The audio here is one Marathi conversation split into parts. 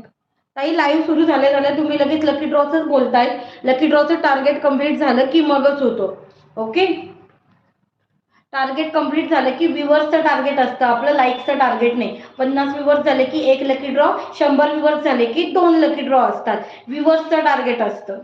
ताई लाईव्ह सुरू झाले झाल्या तुम्ही लगेच लकी ड्रॉच बोलताय. लकी ड्रॉचं टार्गेट कंप्लीट झालं की मगच होतो. ओके टार्गेट कंप्लीट झालं की व्ह्युअर्सचं टार्गेट असतं. आपलं लाईकचं टार्गेट नाही. पन्नास व्ह्युअर्स झाले की एक लकी ड्रॉ शंभर व्ह्युअर्स झाले की दोन लकी ड्रॉ असतात. व्ह्युअर्सचं टार्गेट असतं.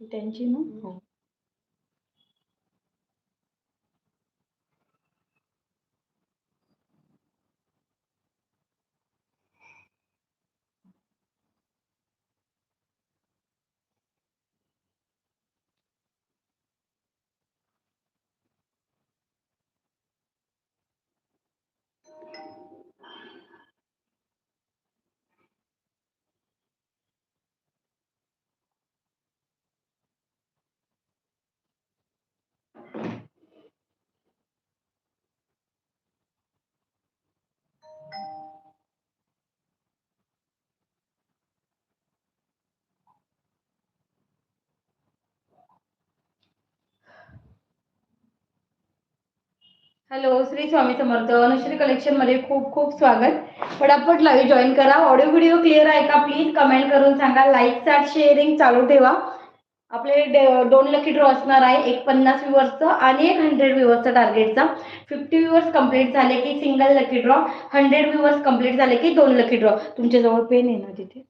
Tension hello Shri Swami Samarth. Anushree कलेक्शनमध्ये खूप खूप स्वागत. पटापट लाईव्ह जॉईन करा. ऑडिओ व्हिडिओ क्लिअर आहे का प्लीज कमेंट करून सांगा. लाईक चॅट शेअरिंग चालू ठेवा. आपले डे- दोन लकी ड्रॉ असणार आहे. एक पन्नास व्ह्युअर्सचं आणि एक हंड्रेड व्ह्युअर्सचं टार्गेटचा फिफ्टी व्ह्युअर्स कंप्लीट झाले की single lucky draw hundred viewers complete झाले की दोन लकी ड्रॉ तुमच्याजवळ पेन आहे ना तिथे?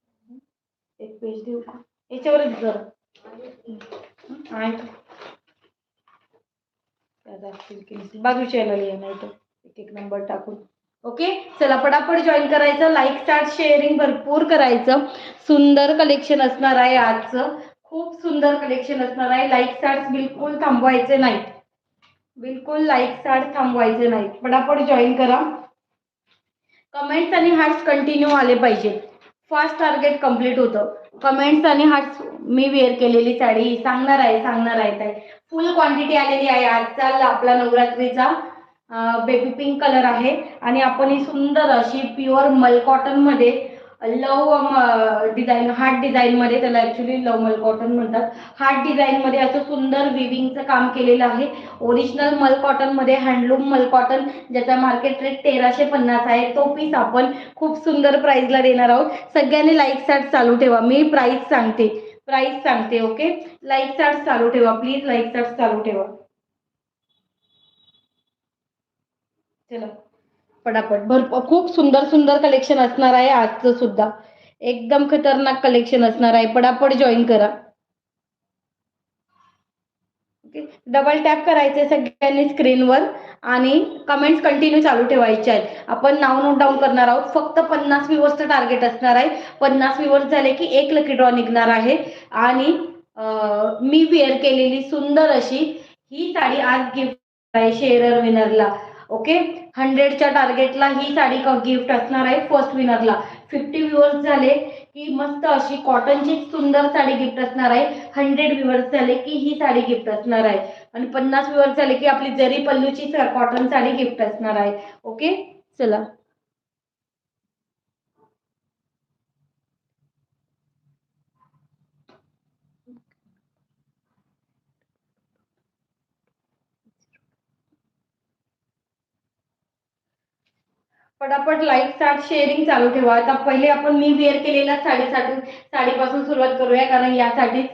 एक पेज देऊ का? याच्यावरच जरा असतील की नसतील. बाजूच्या याला नाही तर एक एक नंबर टाकून. ओके चला पटापट जॉईन करायचं. लाईक स्टार्ट शेअरिंग भरपूर करायचं. सुंदर कलेक्शन असणार आहे आजचं. खूप सुंदर कलेक्शन असणार आहे. लाईक स्टार्ट बिलकुल थांबवायचे नाहीत. बिलकुल लाईक स्टार्ट थांबवायचे नाहीत. पटापट जॉईन करा. कमेंट्स आणि हार्ट्स कंटिन्यू आले पाहिजे फास्ट टार्गेट कंप्लीट होतं. कमेंट्स आणि हार्ट्स मी वेअर केलेली साडी सांगणार आहे सांगणार आहे ताई. फुल क्वांटिटी आलेली आहे. आजचा आपला नवरात्रीचा बेबी पिंक कलर आहे. आणि आपण ही सुंदर अशी प्युअर मल कॉटनमध्ये लव डिझाईन हार्ट डिझाईन मध्ये त्याला ऍक्च्युली लव मल कॉटन म्हणतात. हार्ट डिझाईन मध्ये असं सुंदर विविंगचं काम केलेलं आहे. ओरिजिनल मल कॉटनमध्ये हँडलूम मल कॉटन ज्याचा मार्केट रेट तेराशे पन्नास आहे तो पीस आपण खूप सुंदर प्राइसला देणार आहोत. सगळ्यांनी लाईक सॅट चालू ठेवा. मी प्राइस सांगते. प्राइस सांगते ओके लाईक चार्ट चालू ठेवा. प्लीज लाईक चार्ट चालू ठेवा. चला. पटापट. भरपूर खूप सुंदर सुंदर कलेक्शन असणार आहे आजचं सुद्धा. एकदम खतरनाक कलेक्शन असणार आहे. पटापट जॉईन करा. ओके डबल टॅप करायचे सगळ्यांनी स्क्रीनवर आणि कमेंट्स कंटिन्यू चालू ठेवायचे आहेत. आपण नाव नोट डाऊन करणार आहोत. फक्त पन्नास व्ह्युअर्सचं टार्गेट असणार आहे. पन्नास व्ह्युअर्स झाले की एक लकी ड्रॉ निघणार आहे. आणि मी वेअर केलेली सुंदर अशी ही साडी आज गिफ्ट आहे शेअर विनरला ओके? हंड्रेडच्या टार्गेटला ही साडी गिफ्ट असणार आहे फर्स्ट विनरला फिफ्टी व्ह्युअर्स झाले की मस्त अशी कॉटनची सुंदर साडी गिफ्ट असणार आहे. हंड्रेड व्ह्युअर्स झाले की ही साडी गिफ्ट असणार आहे. आणि पन्नास व्ह्युअर्स झाले की आपली जरी पल्लूची कॉटन साडी गिफ्ट असणार आहे. ओके? चला. पटापट लाईक स्टार्ट शेअरिंग चालू ठेवा. आता पहिले आपण मी वेअर केलेल्या साडीसाठी साडीपासून सुरुवात करूया कारण यासाठीच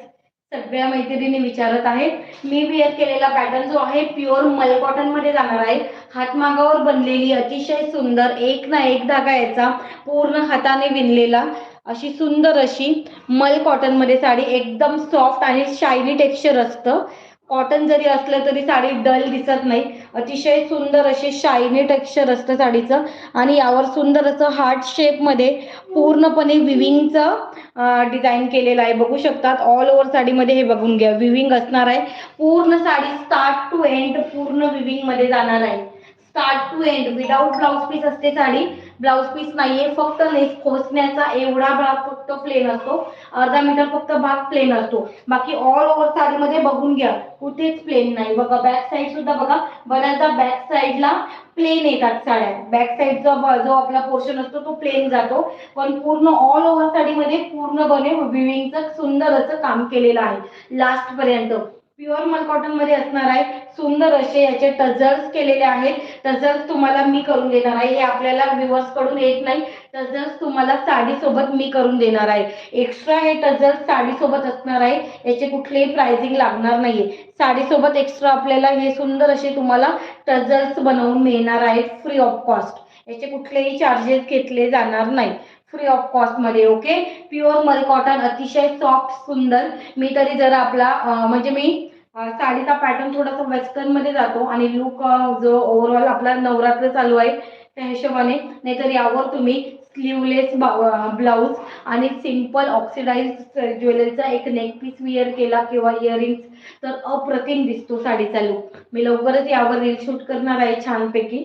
सगळ्या मैत्रिणी विचारत आहेत. मी वेअर केलेला पॅटर्न जो आहे प्युअर मल कॉटनमध्ये जाणार आहे. हातमागावर बनलेली अतिशय सुंदर एक ना एक धागा याचा पूर्ण हाताने विणलेला अशी सुंदर अशी मल कॉटनमध्ये साडी एकदम सॉफ्ट आणि शायनी टेक्स्चर असतं. कॉटन जरी असलं तरी साडी डल दिसत नाही. अतिशय सुंदर असे शायनी टेक्स्चर असतं साडीचं. आणि यावर सुंदर असं हार्ट शेपमध्ये पूर्णपणे विविंगचं डिझाईन केलेलं आहे. बघू शकतात ऑल ओव्हर साडीमध्ये हे बघून घ्या. विविंग असणार आहे. पूर्ण साडी स्टार्ट टू एंड पूर्ण विविंगमध्ये जाणार आहे. Start to end without blouse piece असते साडी. ब्लाऊज पीस नाहीये फक्त नेस खोचण्याचा एवढा भाग फक्त प्लेन असतो. अर्धा मीटर फक्त भाग प्लेन असतो. बाकी ऑल ओव्हर साडीमध्ये बघून घ्या कुठेच प्लेन नाही. बघा बॅक साईड सुद्धा बघा बऱ्याचदा बॅक साईडला प्लेन येतात साड्या. बॅक साईडचा जो आपला पोर्शन असतो तो प्लेन जातो. पण पूर्ण ऑल ओव्हर साडीमध्ये पूर्णपणे विविंगचं सुंदर असं काम केलेलं आहे. लास्ट पर्यंत. प्युअर मल कॉटनमध्ये असणार आहे. सुंदर असे याचे टझल्स केलेले आहेत. टझल्स तुम्हाला मी करून देणार आहे. हे आपल्याला व्ह्युअर्सकडून येत नाही. टझल्स तुम्हाला साडी सोबत मी करून देणार आहे. एक्स्ट्रा हे टझल्स साडी सोबत असणार आहे. याचे कुठलेही प्राइसिंग लागणार नाहीये. साडी सोबत एक्स्ट्रा आपल्याला हे सुंदर असे तुम्हाला टझल्स बनवून मिळणार आहेत फ्री ऑफ कॉस्ट याचे कुठलेही चार्जेस घेतले जाणार नाही. फ्री ऑफ कॉस्टमध्ये ओके प्युअर मल कॉटन अतिशय सॉफ्ट सुंदर. मी तरी जरा आपला म्हणजे मी साडीचा पॅटर्न थोडासा वेस्टर्नमध्ये जातो आणि लुक जो ओव्हरऑल आपला नवरात्र चालू आहे त्या हिशोबाने. नाहीतर यावर तुम्ही स्लीवलेस ब्लाऊज आणि सिंपल ऑक्सिडाइज ज्वेलरीचा एक नेक पीस विअर केला किंवा इयरिंग्स तर अप्रतिम दिसतो साडीचा लुक मी लवकरच यावर रील शूट करणार आहे छानपैकी.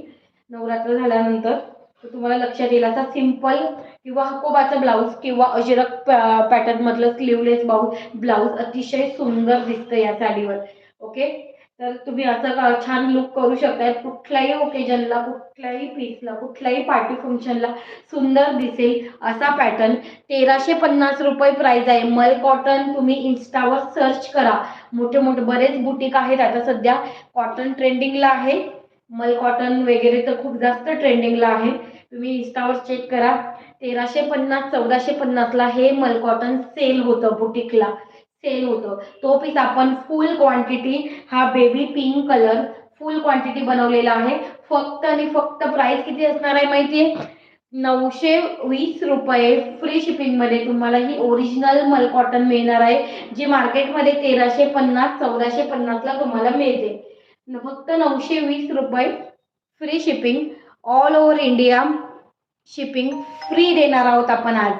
नवरात्र झाल्यानंतर. तुम्हाला लक्षात येईल असा सिंपल किंवा हकोबाचा ब्लाऊज किंवा अजिरक पॅटर्न मधलं स्लीवलेस ब्लाऊज ब्लाऊज अतिशय सुंदर दिसतं या साडीवर. ओके तर तुम्ही असं छान लुक करू शकता कुठल्याही ओकेजनला कुठल्याही पीसला कुठल्याही पार्टी फंक्शनला सुंदर दिसेल असा पॅटर्न तेराशे पन्नास रुपये प्राइस आहे. मल कॉटन तुम्ही इन्स्टावर सर्च करा. मोठे मोठे बरेच बुटीक आहेत. आता सध्या कॉटन ट्रेंडिंगला आहे. मल कॉटन वगैरे तर खूप जास्त ट्रेंडिंगला आहे. तुम्ही इन्स्टावर चेक करा. तेराशे पन्नास चौदाशे पन्नासला हे मल कॉटन सेल होतं बुटीकला. सेल होतं. तो पीस आपण फुल क्वांटिटी हा baby pink colour full quantity बनवलेला आहे. फक्त आणि फक्त प्राइस किती असणार आहे माहितीये? नऊशे वीस रुपये फ्री शिपिंगमध्ये तुम्हाला ही ओरिजिनल मल कॉटन मिळणार आहे. जी मार्केटमध्ये तेराशे पन्नास चौदाशे पन्नासला तुम्हाला मिळते. फक्त नऊशे वीस रुपये free shipping all over India shipping free देणार आहोत आपण आज.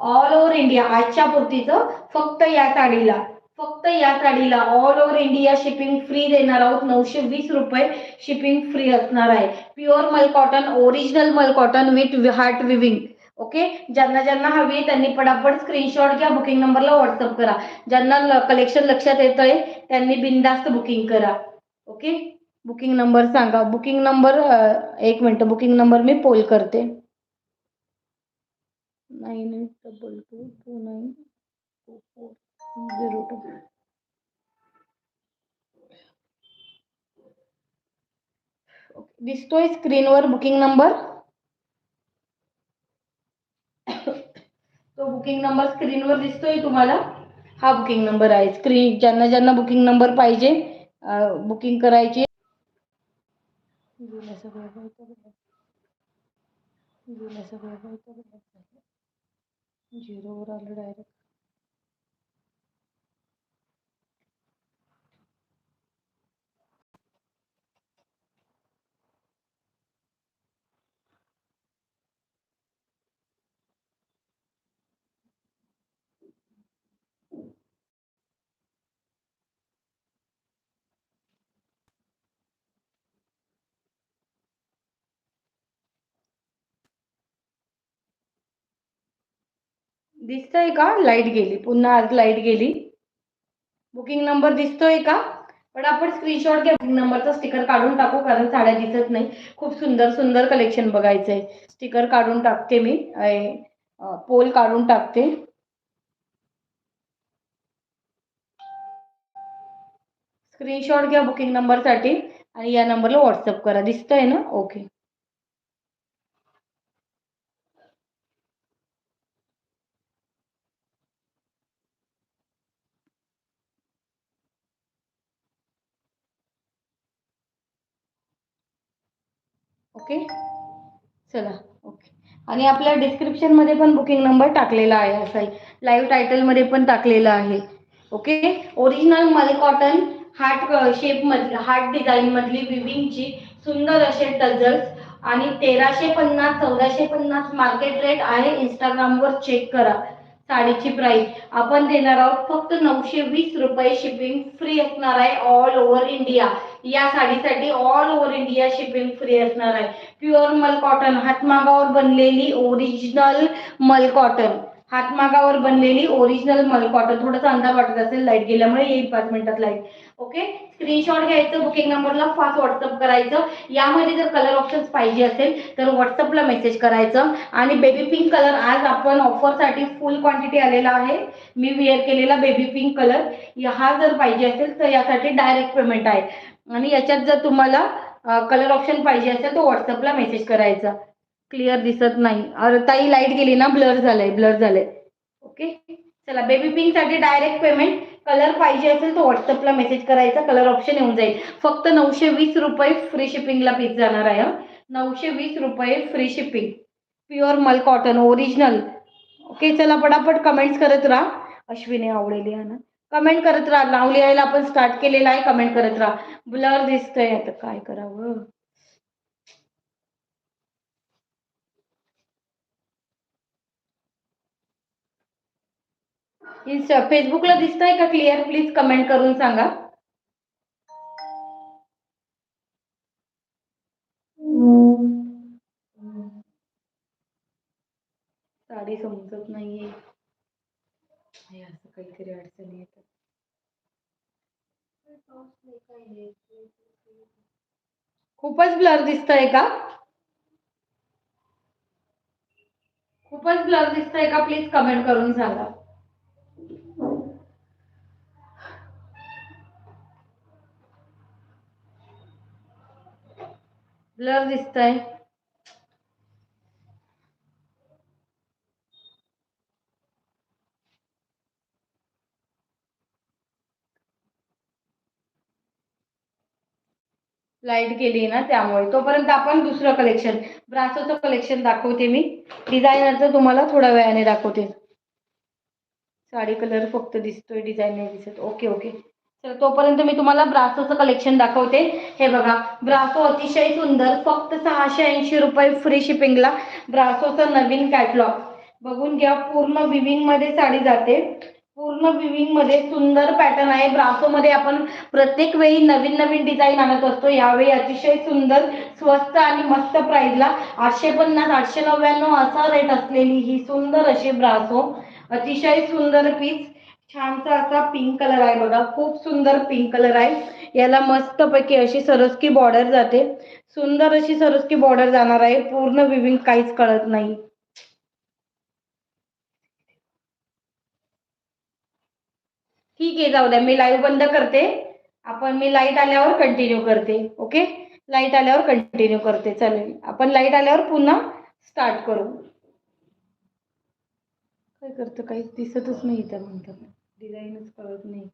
ऑल ओव्हर इंडिया आजच्या पुरतीचं फक्त या साडीला फक्त या साडीला all over India shipping free देणार आहोत. नऊशे वीस रुपये शिपिंग फ्री असणार आहे. Pure mul cotton original mul cotton with heart weaving okay ज्यांना ज्यांना हवी आहे त्यांनी पटापट स्क्रीनशॉट घ्या बुकिंग नंबरला व्हॉट्सअप करा. ज्यांना कलेक्शन लक्षात येत आहे त्यांनी बिंदास्त बुकिंग करा. ओके बुकिंग नंबर सांगा. बुकिंग नंबर एक मिनटं. बुकिंग नंबर मी पोल करते. Nine eight double two two nine two four zero two दिसतोय स्क्रीनवर बुकिंग नंबर तो बुकिंग नंबर स्क्रीनवर दिसतोय तुम्हाला हा बुकिंग नंबर आहे. स्क्रीन ज्यांना ज्यांना बुकिंग नंबर पाहिजे बुकिंग करायची. गेल्या सगळ्या झिरोवर आलं डायरेक्ट दिसतंय का? लाइट गेली. पुन्हा आज लाइट गेली. बुकिंग नंबर दिसतोय का? पण आपण स्क्रीनशॉट घ्या. बुकिंग नंबरचा स्टिकर काढून टाकू कारण साड्या दिसत नाही. खूप सुंदर सुंदर कलेक्शन बघायचंय. स्टिकर काढून टाकते मी. पोल काढून टाकते. स्क्रीनशॉट घ्या बुकिंग नंबरसाठी आणि या नंबरला व्हॉट्सअप करा. दिसतंय ना? Okay okay? चला ओके. आणि आपल्या डिस्क्रिप्शनमध्ये पण बुकिंग नंबर टाकलेला आहे असा लाईव्ह टायटलमध्ये पण टाकलेला आहे. Okay? Original mul cotton heart shape मधली हार्ट डिझाईन मधली विविंगची सुंदर असे टजल्स आणि तेराशे पन्नास चौदाशे पन्नास मार्केट रेट आहे. इंस्टाग्रामवर चेक करा. साडीची प्राइस आपण देणार आहोत फक्त नऊशे वीस रुपये शिपिंग फ्री असणार आहे ऑल ओव्हर इंडिया या साडीसाठी all over India shipping free असणार आहे. प्युअर मल कॉटन हातमागावर बनलेली ओरिजिनल मल कॉटन हातमागावर बनलेली ओरिजिनल मल कॉटन थोडासा अंदाज वाटत असेल लाइट गेल्यामुळे येईल पाच मिनिटात लाइट ओके स्क्रीनशॉट घ्यायचं बुकिंग नंबरला फास्ट व्हॉट्सअप करायचं. यामध्ये जर कलर ऑप्शन्स पाहिजे असेल तर व्हॉट्सअपला मेसेज करायचं. आणि बेबी पिंक कलर आज आपण ऑफरसाठी फुल क्वांटिटी आलेला आहे. मी वेअर केलेला बेबी पिंक कलर हा जर पाहिजे असेल तर यासाठी डायरेक्ट पेमेंट आहे. आणि याच्यात जर तुम्हाला कलर ऑप्शन पाहिजे असेल तर व्हॉट्सअपला मेसेज करायचा. क्लिअर दिसत नाही. अरे ताई लाइट गेली ना ब्लर झालंय ब्लर झालंय. ओके? चला बेबी पिंकसाठी डायरेक्ट पेमेंट कलर पाहिजे असेल तर व्हॉट्सअपला मेसेज करायचा. कलर ऑप्शन येऊन जाईल. फक्त नऊशे वीस रुपये फ्री शिपिंगला पीस जाणार आहे नऊशे वीस रुपये free shipping pure mul cotton original okay चला पटापट कमेंट्स करत राहा. अश्विनी आवडेली आहे ना. कमेंट करत राहा. नाव लिहायला आपण स्टार्ट केलेलं आहे. कमेंट करत राहा. ब्लर दिसतंय. आता काय करावं? फेसबुकला दिसतंय का क्लिअर प्लीज कमेंट करून सांगा. साडी समजत नाहीये. हे असं काहीतरी अडचणी येतात. खूपच ब्लर दिसतंय का? खूपच ब्लर दिसतंय का? प्लीज कमेंट करून सांगा. ब्लर दिसतंय लाइट गेली ना त्यामुळे. तोपर्यंत आपण दुसरं कलेक्शन ब्रासोचं कलेक्शन दाखवते मी. डिझायनरचं तुम्हाला थोड्या वेळाने दाखवते. साडी कलर फक्त दिसतोय डिझाईन नाही दिसत. ओके ओके तर तोपर्यंत मी तुम्हाला ब्रासोचं कलेक्शन दाखवते. हे बघा ब्रासो अतिशय सुंदर फक्त सहाशे ऐंशी रुपये फ्री शिपिंगला ब्रासोचा नवीन कॅटलॉग बघून घ्या पूर्ण विविंगमध्ये साडी जाते. पूर्ण विविंगमध्ये सुंदर पॅटर्न आहे. ब्रासो मध्ये आपण प्रत्येक वेळी नवीन नवीन डिझाईन आणत असतो. यावेळी अतिशय सुंदर स्वस्त आणि मस्त प्राइसला आठशे पन्नास आठशे नव्याण्णव असा रेट असलेली ही सुंदर अशी ब्रासो. अतिशय सुंदर पीस छानसा असा पिंक कलर आहे बघा. खूप सुंदर पिंक कलर आहे. याला मस्तपैकी अशी सरस्की बॉर्डर जाते. सुंदर अशी सरस्की बॉर्डर जाणार आहे. पूर्ण विविंग काहीच कळत नाही. ठीक आहे जाऊ द्या. मी लाईव्ह बंद करते. आपण मी लाइट आल्यावर कंटिन्यू करते. ओके लाइट आल्यावर कंटिन्यू करते. चालेल. आपण लाइट आल्यावर पुन्हा स्टार्ट करू. काय करतं? काहीच दिसतच नाही त्या म्हणतात. डिझाईनच कळत नाही.